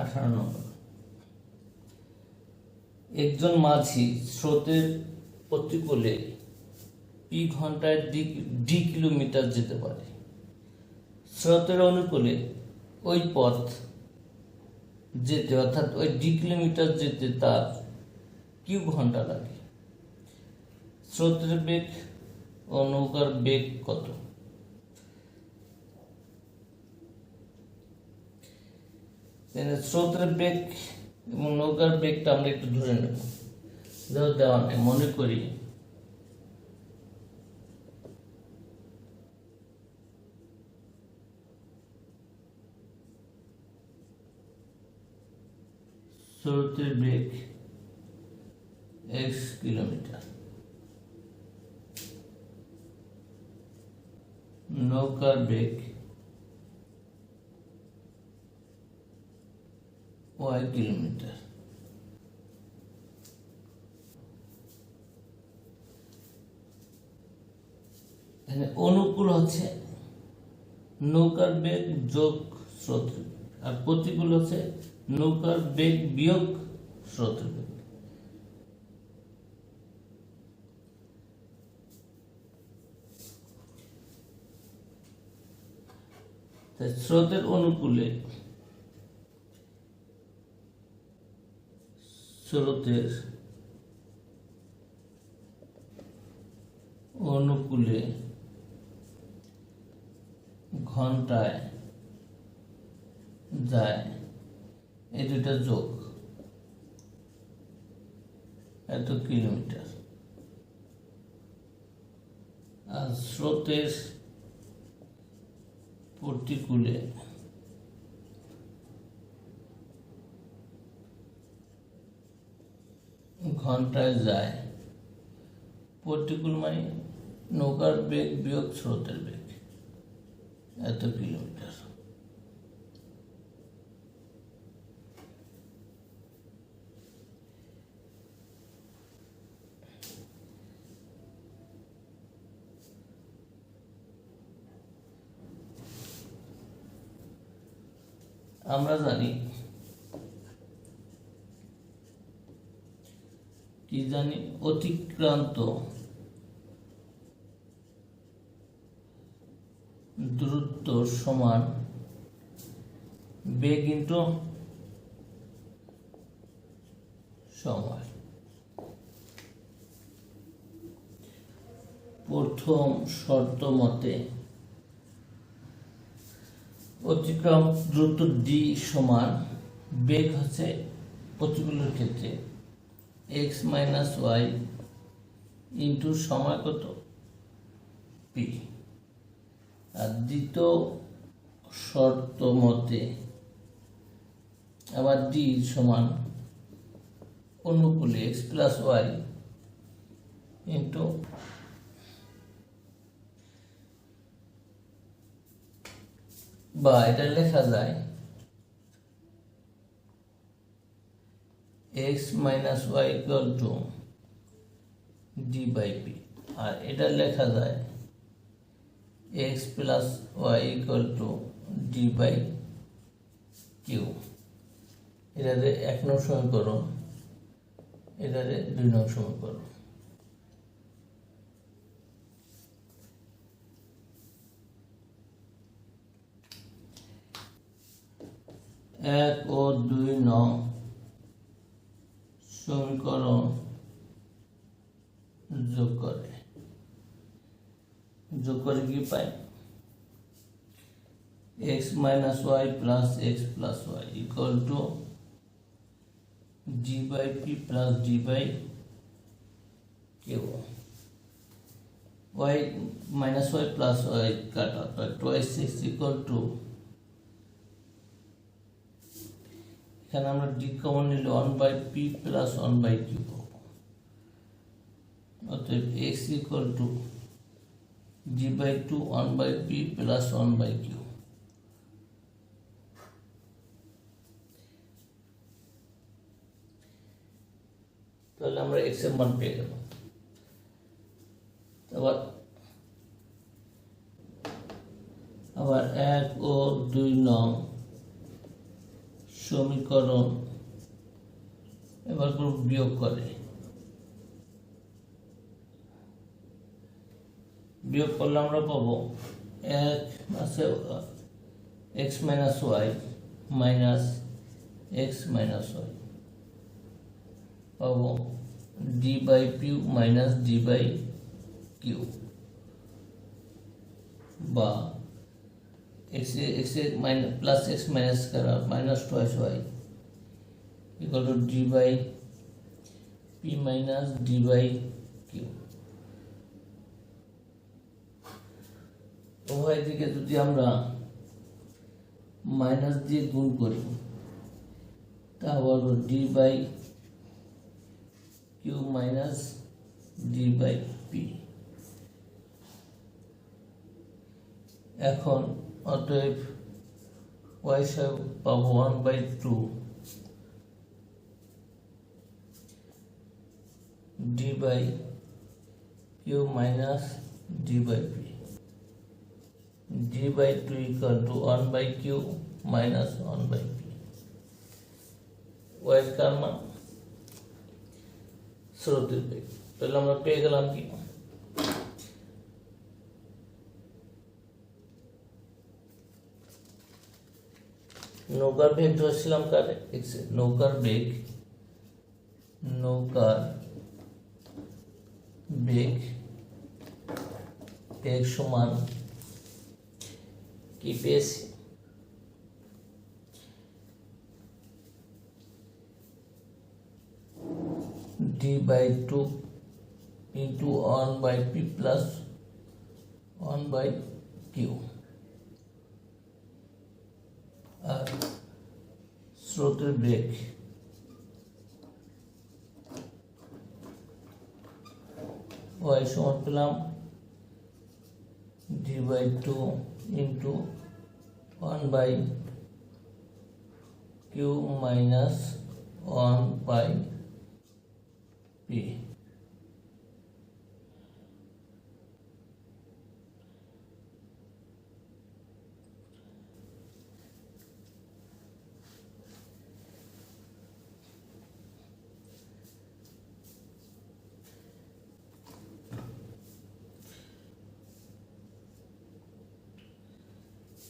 আঠারো নম্বর। একজন মাঝি স্রোতের প্রতিকূলে পি ঘন্টায় ডি কিলোমিটার যেতে পারে। স্রোতের অনুকূলে ওই পথ যেতে, অর্থাৎ ওই ডি কিলোমিটার যেতে তার কিউ ঘণ্টা লাগে। স্রোতের বেগ ও নৌকার বেগ কত? স্রোতের ব্রেক এবং নৌকার ব্রেকটা আমরা একটু ধরে নেব। ধর দেওয়া নেই মনে করি। স্রোতের ব্রেক এক্স কিলোমিটার নৌকার ব্রেক 5 kilometer. অনুকূল হচ্ছে নৌকার বেগ যোগ স্রোত আর প্রতিকূল হচ্ছে নৌকার বেগ বিয়োগ স্রোত স্রোতের অনুকূলে স্রোতের অনুকূলে ঘন্টায় যায়। এই দুটা যোগ। এত কিলোমিটার। আর স্রোতের প্রতিকূলে ঘন্টায় যায়। প্রতিকূল মানে নৌকার বেগ বিয়োগ স্রোতের বেগ। এত কিলোমিটার। আমরা জানি কি জানি অতিক্রান্ত। দূরত্ব সমান বেগ ইন্টু সময়। প্রথম শর্ত মতে অতিক্রম দ্রুত ডি সমান বেগ হচ্ছে প্রতিকূলের ক্ষেত্রে। এক্স মাইনাস ওয়াই ইন্টু সময় কত? পি আর দ্বিতীয় শর্ত মতে আবার ডি সমান অনুকূলে এক্স প্লাস ওয়াই ইন্টু বা এটা লেখা যায় x minus y equal to d by p আর এটা লেখা যায় x plus y equal to d by q এটাতে এক নং সমীকরণ, এটাতে দুই নং সমীকরণ। এক ও দুই নং সমীকরণ যোগ করে। যোগ করে কি পাই? X minus y plus x plus y equal to d by p plus d by q y minus y plus y কাটা তো টোয়াইস সিক্স ইকুয়াল টু এখানে আমরা ডি কমন নিলে one by p plus one by q অতএব x equal to g by two one by p plus one by q তাহলে আমরা এক্সের মান পেয়ে গেলাম আবার আবার এক ও দুই নং করণ এবার গ্রুপ বিয়োগ করে। বিয়োগ করলে আমরা পাবো এক আছে x minus y minus x minus y. পাবো d by p minus d by q বা x x minus plus x minus minus two x y. equal to d by p minus d by q. উভয় দিকে যদি আমরা minus দিয়ে গুণ করি তা হল d by q minus d by p এখন অতএব ওয়াই সাহেব পাবো one by two d by q minus d by p d by two equal to one by q minus one by p y কার মান স্রোতের বেগ তাহলে আমরা পেয়ে গেলাম কি নৌকার বেগ ধরছিলাম কার এক্স নৌকার বেগ নৌকার বেগ বেগ সমান কি পেয়েছি? D by two into one by p plus one by q আর স্রোতের বেগ। ওয়াই সমান পেলাম d by two into one by q minus one by p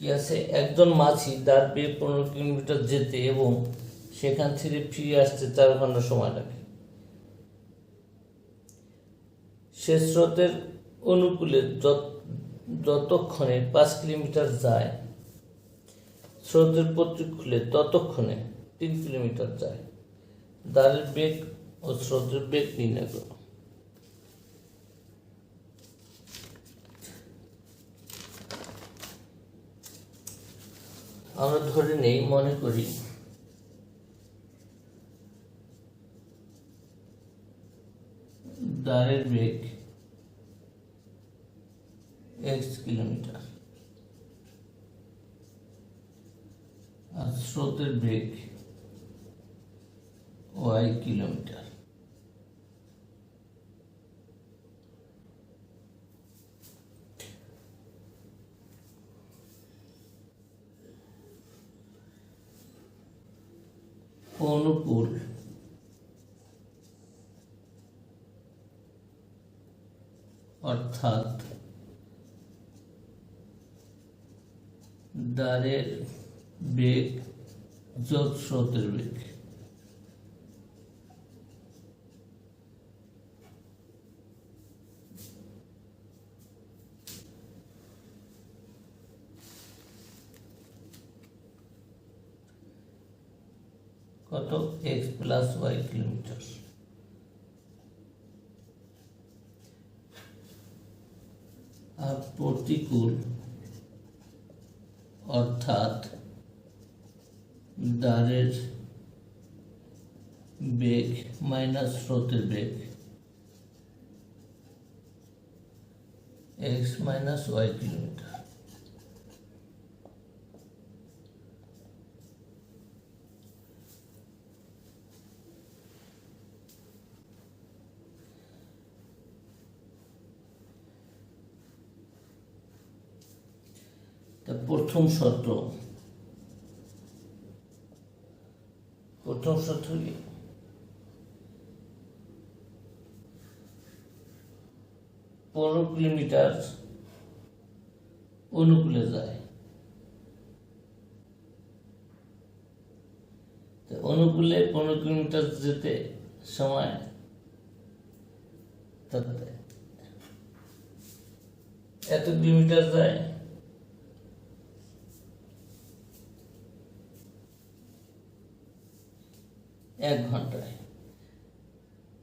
কি আছে? একজন মাছি তার বেগ পনেরো কিলোমিটার যেতে এবং সেখান থেকে ফিরে আসতে চার ঘণ্টা সময় লাগে। সে স্রোতের অনুকূলে যত- যতক্ষণে পাঁচ কিলোমিটার যায়, স্রোতের প্রতিকূলে ততক্ষণে তিন কিলোমিটার যায়। দাঁড়ের বেগ ও স্রোতের বেগ নির্ণয় করো আমরা ধরে নেই মনে করি। দ্বারের বেগ এক্স কিলোমিটার। আর স্রোতের বেগ ওয়াই কিলোমিটার। অনুকূল। অর্থাৎ দ্বারের বেগ যোগ স্রোতের বেগ কত এক্স প্লাস ওয়াই কিলোমিটার আর প্রতিকূল অর্থাৎ দ্বারের বেগ মাইনাস স্রোতের বেগ এক্স মাইনাস ওয়াই কিলোমিটার তা প্রথম শর্ত। প্রথম কি? পনেরো কিলোমিটার অনুকূলে যায়। অনুকূলে পনেরো কিলোমিটার যেতে সময় এত কিলোমিটার যায় এক ঘন্টায়।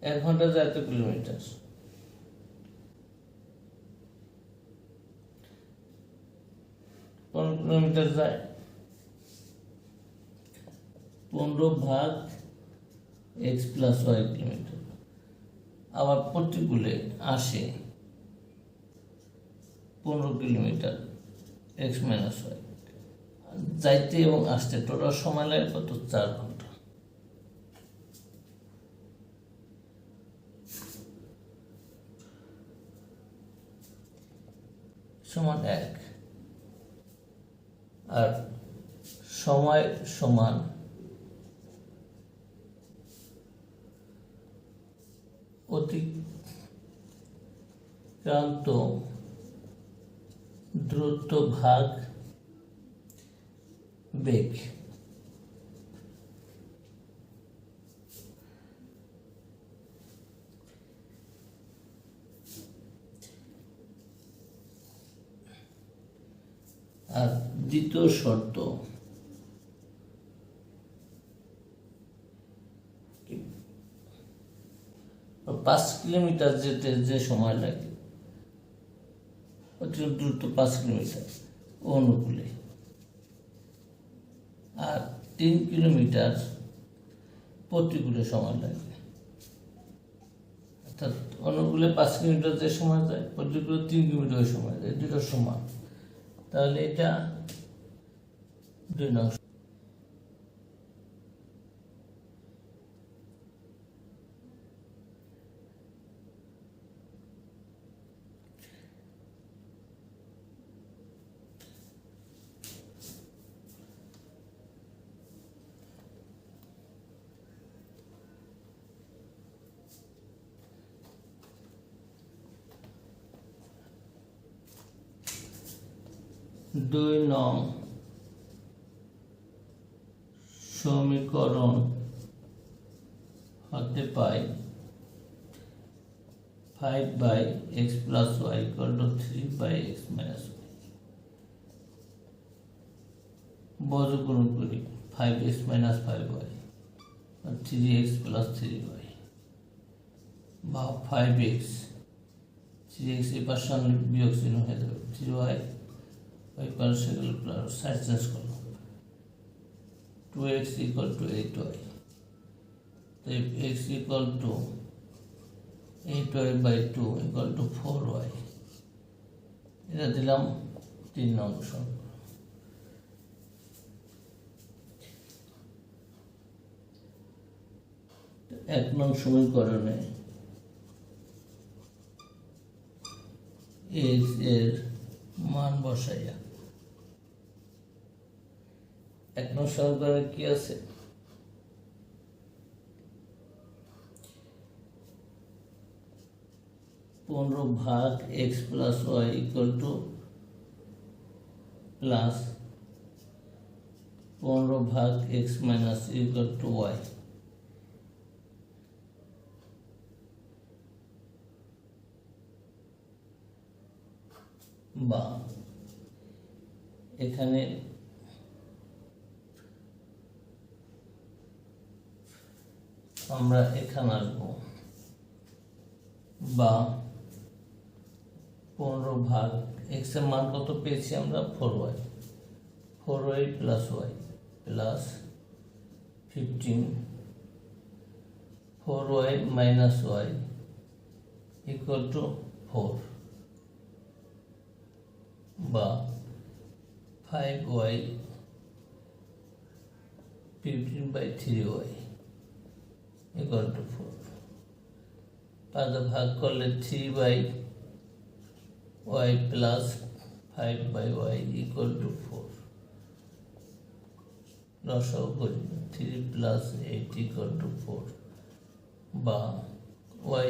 এক ঘন্টায় যায় এত কিলোমিটার। পনেরো কিলোমিটার যায়। পনেরো ভাগ এক্স প্লাস ওয়াই কিলোমিটার। আবার প্রতিকূলে আসে পনেরো কিলোমিটার এক্স মাইনাস ওয়াই যাইতে এবং আসতে টোটাল সময় লাগে কত? চার ঘণ্টা। সমান এক। আর সময় সমান অতিক্রান্ত দ্রুত ভাগ বেগ। আর দ্বিতীয় শর্ত। পাঁচ কিলোমিটার যেতে যে সময় লাগে, অতি দ্রুত পাঁচ কিলোমিটার অনুকূলে। আর তিন কিলোমিটার প্রতিকূলে সময় লাগে। অর্থাৎ অনুকূলে পাঁচ কিলোমিটার যে সময় যায়, প্রতিকূলে তিন কিলোমিটার সময় যায় দুটো সমান। তাহলে এটা দুই নং দুই নং সমীকরণ হতে পাই five by x plus y equal to three by x minus y বর্গগুণ করি five x minus five y three x plus three y বা ফাইভ এক্স থ্রি এক্স এই পাশে বিয়োগ চিহ্ন হয়ে যাবে থ্রি ওয়াই পাশে সেগুলো side two x equal to eight y x equal to eight y by two equal to four y এটা দিলাম তিন নম্বর সংখ্যা এক নং সমীকরণে এর মান বসাইয়া এক নং কি আছে? পনেরো ভাগ x plus y equal to plus পনেরো ভাগ x minus equal to y বা এখানে আমরা এখানে আসব। বা পনেরো ভাগ এক্সের মান কত পেয়েছি আমরা? Four y four y plus y plus fifteen four y minus y equal to four বা five y fifteen by three y equal to 4 5 called করলে 3 by y plus 5 by y equal to 4 দশক করি 3 plus 8 equal to 4 বা y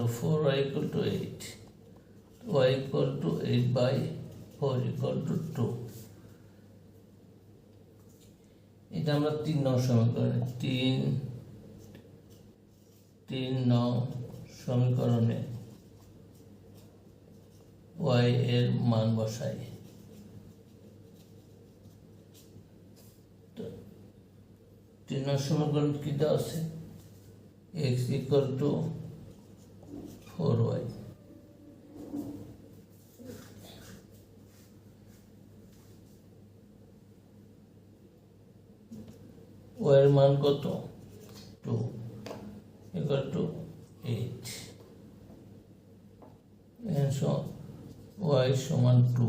to 4 y equal to 8 y equal to 8 by 4 equal to 2 এটা আমরা তিন নং সমীকরণে, তিন তিন নং সমীকরণে ওয়াই এর মান বসাই। তিন নং সমীকরণ কি দেওয়া আছে? X equal to four y ওয়ের মান কত? Two equal to eight y সমান টু,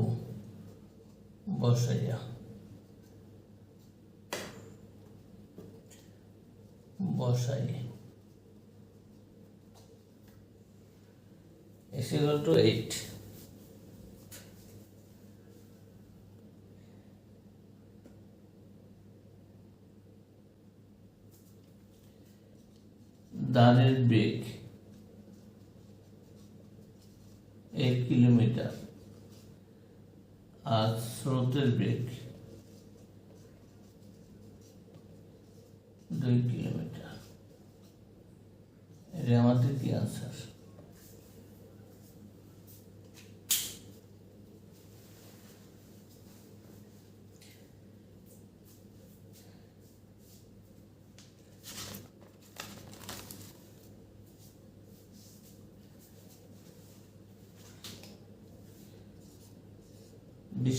বসাইয়া। বসাই। is equal to 8 দানের বেগ এক কিলোমিটার আর স্রোতের বেগ দুই কিলোমিটার। এটা আমাদের কি আনসার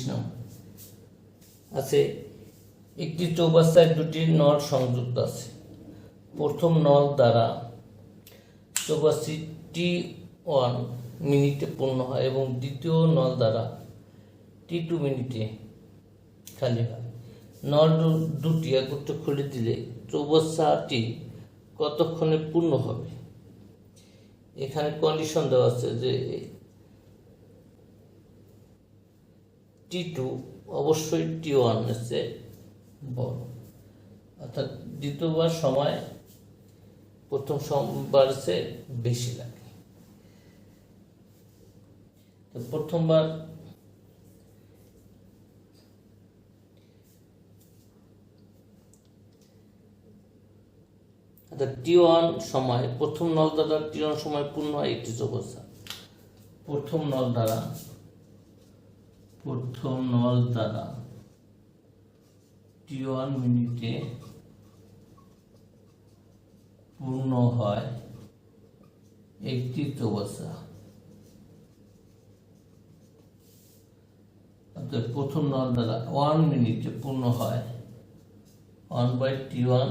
নম্বর আছে, একটি চৌবাস্তায় দুটি নল সংযুক্ত আছে। প্রথম নল দ্বারা চৌবাস্তি টি ওয়ান মিনিটে পূর্ণ হয় এবং দ্বিতীয় নল দ্বারা টি টু মিনিটে খালি হয়। নল দুটি একত্র খুলে দিলে চৌবাস্তাটি কতক্ষণে পূর্ণ হবে? এখানে কন্ডিশন দেওয়া আছে যে টি টু অবশ্যই টি ওয়ান এসে বড়। অর্থাৎ দ্বিতীয়বার সময়, প্রথম সোমবার সে বেশি লাগে। তো প্রথমবার অর্থাৎ টি ওয়ান সময়, প্রথম নল দ্বারা টি ওয়ান সময় পূর্ণ হয় একটি অবস্থা। প্রথম নল দ্বারা প্রথম নল দ্বারা। টি ওয়ান মিনিটে পূর্ণ হয় একটি চৌবাসা অর্থাৎ প্রথম নল দ্বারা ওয়ান মিনিটে পূর্ণ হয় ওয়ান বাই টি ওয়ান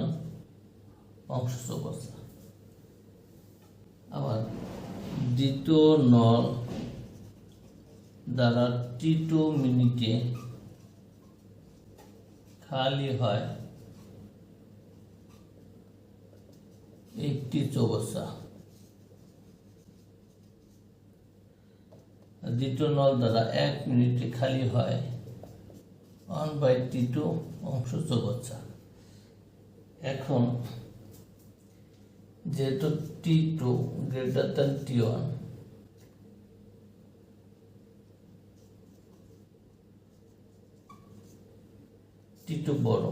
অংশ চৌবাসা আবার দ্বিতীয় নল দ্বারা টি টু মিনিটে খালি হয় একটি চৌবাসা দ্বিতীয় নল দ্বারা এক মিনিটে খালি হয় ওয়ান বাই টি টু অংশ চৌবাচ্চা এখন যেহেতু t two greater than t one t two বড়।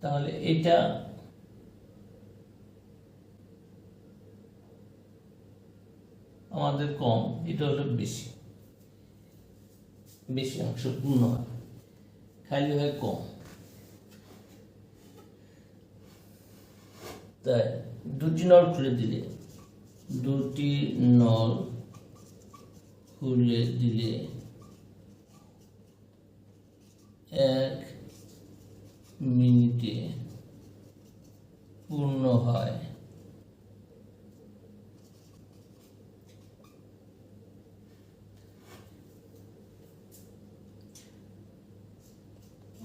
তাহলে এটা আমাদের কম, এটা হলো বেশি। বেশি অংশ পূর্ণ হয়। খালি হয় কম। তাই দুটি নল খুলে দিলে। দুটি নল খুলে দিলে এক মিনিটে পূর্ণ হয়।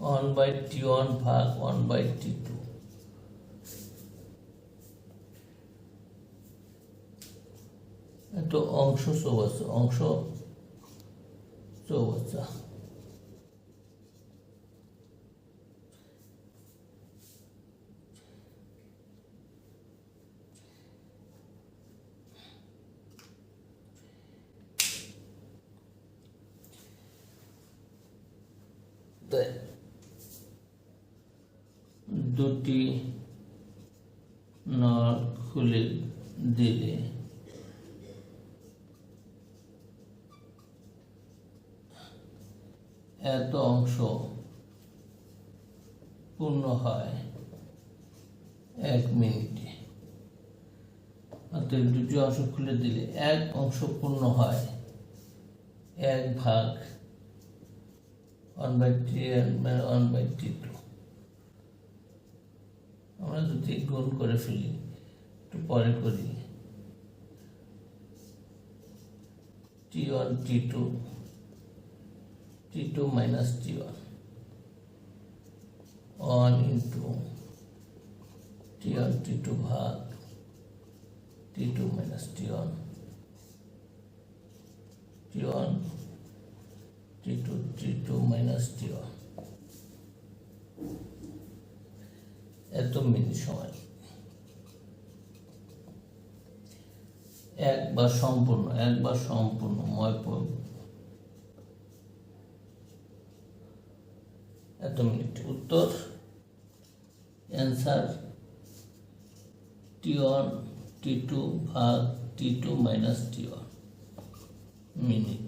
ওয়ান বাই টি ওয়ান ভাগ ওয়ান বাই টি টু একটা অংশ চৌবাচ্চা অংশ চৌবাচ্চা অংশ পূর্ণ হয় এক মিনিটে। অর্থাৎ দুটি অংশ খুলে দিলে এক অংশ পূর্ণ হয়। এক ভাগ ওয়ান বাই মানে ওয়ান বাই টি টু আমরা যদি গুণ করে ফেলি, একটু পরে করি। T one t two t two minus t one one into t one t two ভাগ t two minus t one t one t two t two minus t one এত মিনিট সময়। একবার সম্পূর্ণ একবার সম্পূর্ণ ময় প- এত মিনিট উত্তর। Answer t one t two ভাগ t two minus t one minute